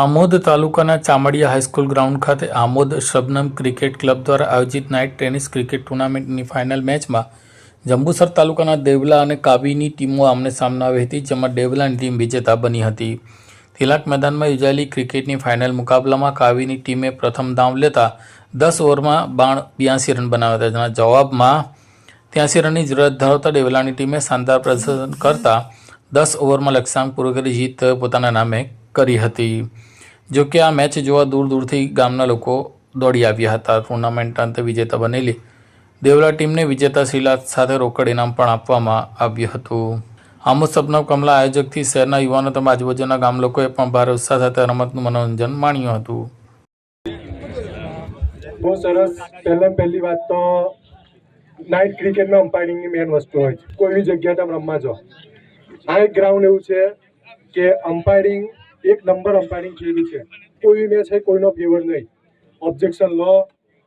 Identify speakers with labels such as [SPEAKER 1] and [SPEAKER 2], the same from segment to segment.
[SPEAKER 1] આમોદ તાલુકાના Chamadiya high school ground ખાતે Amod Shabnam cricket club દ્વારા આયોજિત નાઇટ ટેનિસ ક્રિકેટ ટુર્નામેન્ટની ફાઇનલ મેચમાં જંબુસર તાલુકાના દેવલા અને કાવીની ટીમો આમને સામને આવી હતી, જેમાં દેવલાની ટીમ વિજેતા બની હતી. તિલાક મેદાનમાં યોજાયેલી ક્રિકેટની ફાઇનલ મુકાબલામાં કાવીની ટીમે પ્રથમ દાવ લેતા દસ ઓવરમાં બાણ બ્યાસી રન બનાવ્યા હતા. જેના જવાબમાં ત્યાંસી રનની જરૂરત ધરાવતા દેવલાની ટીમે શાનદાર પ્રદર્શન કરતા દસ ઓવરમાં લક્ષ્યાંક પૂરો કરી જીત પોતાના નામે કરી હતી. જો કે આ મેચ જોવા દૂર દૂરથી ગામના લોકો દોડી આવ્યા હતા. ટુર્નામેન્ટ અંતે વિજેતા બનેલી દેવલા ટીમને વિજેતા શિલાત સાથે રોકડ ઇનામ પણ આપવામાં આવ્યું હતું. આમોદ સપના કમલા આયોજકથી શહેરના યુવાનો તેમજ આજુબાજુના ગામ લોકોએ પણ ભારે ઉત્સાહ સાથે રમતનું મનોરંજન માણ્યું હતું.
[SPEAKER 2] બહુ સરસ. પહેલાં પહેલી વાત તો નાઇટ ક્રિકેટમાં અમ્પાયરિંગની મેન વસ્તુ હોય છે. કોઈ બી જગ્યાએ તમે રમવા જાઓ. આ એક ગ્રાઉન્ડ એવું છે કે અમ્પાયરિંગ એક નંબર અમ્પાયરિંગ થયેલી છે. કોઈ મેચ છે કોઈનો ફેવર નહીં. ઓબ્જેક્શન લો.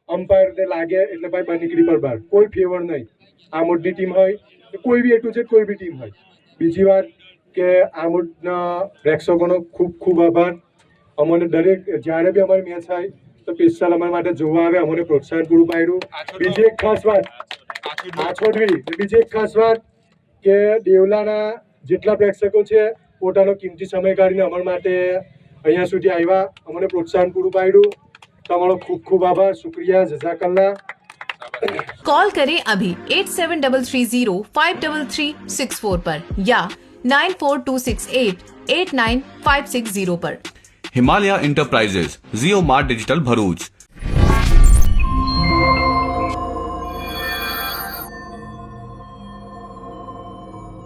[SPEAKER 2] અમ્પાયરને લાગે એટલે ભાઈ બહાર નીકળી પર બહાર. કોઈ ફેવર નહીં. આમોદની ટીમ હોય કે કોઈ બી એટલું છે કોઈ બી ટીમ હોય. બીજી વાત કે આમોદના પ્રેક્ષકોનો ખૂબ ખૂબ આભાર. અમને દરેક જ્યારે બી અમારી મેચ થાય તો પિસ્તાલ અમારા માટે જોવા આવે અમને પ્રોત્સાહન પૂરું પાડ્યું. બીજી એક ખાસ વાત. આછોડવી બીજી એક ખાસ વાત કે દેવલાના જેટલા પ્રેક્ષકો છે પોતાનો કિંમતી સમય કાઢીને અમારા માટે અહીંયા સુધી આવ્યા અમને પ્રોત્સાહન પૂરું પાડ્યું તમારો ખૂબ ખૂબ આભાર શુક્રિયા જઝાકલ્લા
[SPEAKER 3] कॉल करें अभी eight seven double three zero five double three six four पर या nine four two six eight eight nine five six zero पर
[SPEAKER 4] Himalaya enterprises Jio mart digital Bharuch